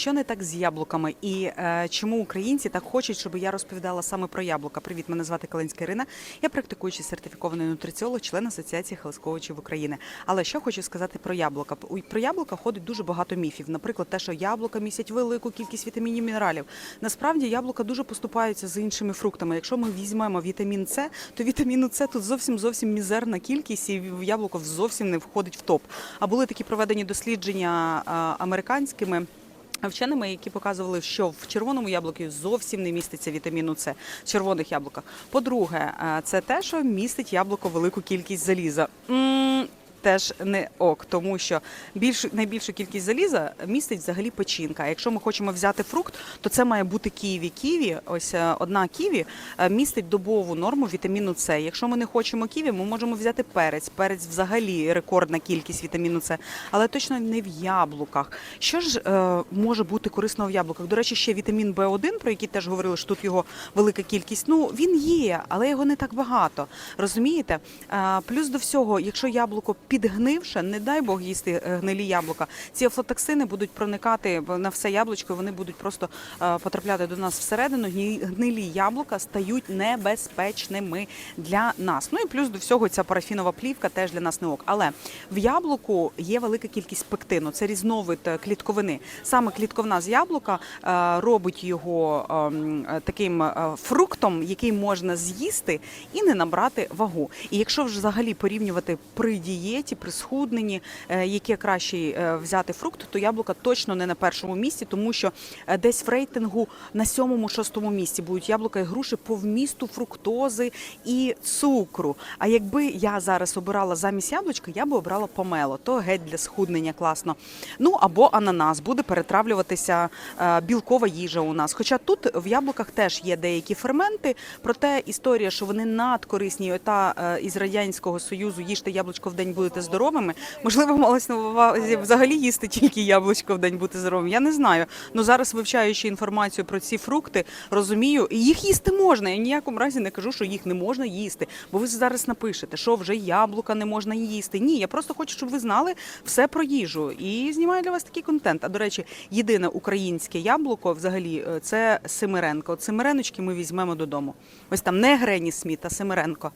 Що не так з яблуками і е, чому українці так хочуть, щоб я розповідала саме про яблука? Привіт, мене звати Калинська Ірина. Я практикуючий сертифікований нутриціолог, член Асоціації Хелсковичів України. Але що хочу сказати про яблука? Про яблука ходить дуже багато міфів. Наприклад, те, що яблука містять велику кількість вітамінів, мінералів. Насправді яблука дуже поступаються з іншими фруктами. Якщо ми візьмемо вітамін С, то вітаміну С тут зовсім зовсім мізерна кількість, і яблуко зовсім не входить в топ. А були такі проведені дослідження американськими. Вченими, які показували, що в червоному яблуці зовсім не міститься вітаміну С в червоних яблуках. По-друге, е, це те, що містить яблуко велику кількість заліза. Теж не ок, тому що більш найбільшу кількість заліза містить взагалі печінка. Якщо ми хочемо взяти фрукт, то це має бути ківі. Ківі, ось е, одна ківі е, містить добову норму вітаміну С. Якщо ми не хочемо ківі, ми можемо взяти перець. Перець взагалі рекордна кількість вітаміну С, але точно не в яблуках. Що ж е, може бути корисно в яблуках? До речі, ще вітамін В1, про який теж говорили, що тут його велика кількість. Ну він є, але його не так багато. Розумієте? Е, плюс до всього, якщо яблуко підгнивше, не дай Бог їсти е, гнилі яблука. Ці афлотоксини будуть проникати на все яблучко. Вони будуть просто е, потрапляти до нас всередину. Гнилі яблука стають небезпечними для нас. Ну і плюс до всього ця парафінова плівка теж для нас не ок. Але в яблуку є велика кількість пектину. Це різновид е, клітковини. Саме клітковина з яблука робить його ем, таким фруктом, який можна з'їсти і не набрати вагу. І якщо ж взагалі порівнювати при дієті, при схудненні, е, яке краще е, взяти фрукт, то яблука точно не на першому місці, тому що е, десь в рейтингу на сьомому-шостому місці будуть яблука і груші по вмісту фруктози і цукру. А якби я зараз обирала замість яблучка, я би обрала помело. То геть для схуднення класно. Ну або ананас буде перетравлюватися білкова їжа у нас. Хоча тут в яблуках теж є деякі ферменти, проте історія, що вони надкорисні, та із радянського союзу їжте яблучко в день будете здоровими. Можливо, малось на увазі взагалі їсти тільки яблучко в день бути здоровим. Я не знаю. Ну зараз вивчаючи інформацію про ці фрукти, розумію, їх їсти можна. Я ніякому разі не кажу, що їх не можна їсти. Бо ви зараз напишете, що вже яблука не можна їсти. Ні, я просто хочу, щоб ви знали все про їжу і знімаю для вас такий контент. А до речі, єдине українське яблуко взагалі е, це Семиренко. От Семиреночки ми візьмемо додому. Ось там не Грені Сміт, а Семиренко.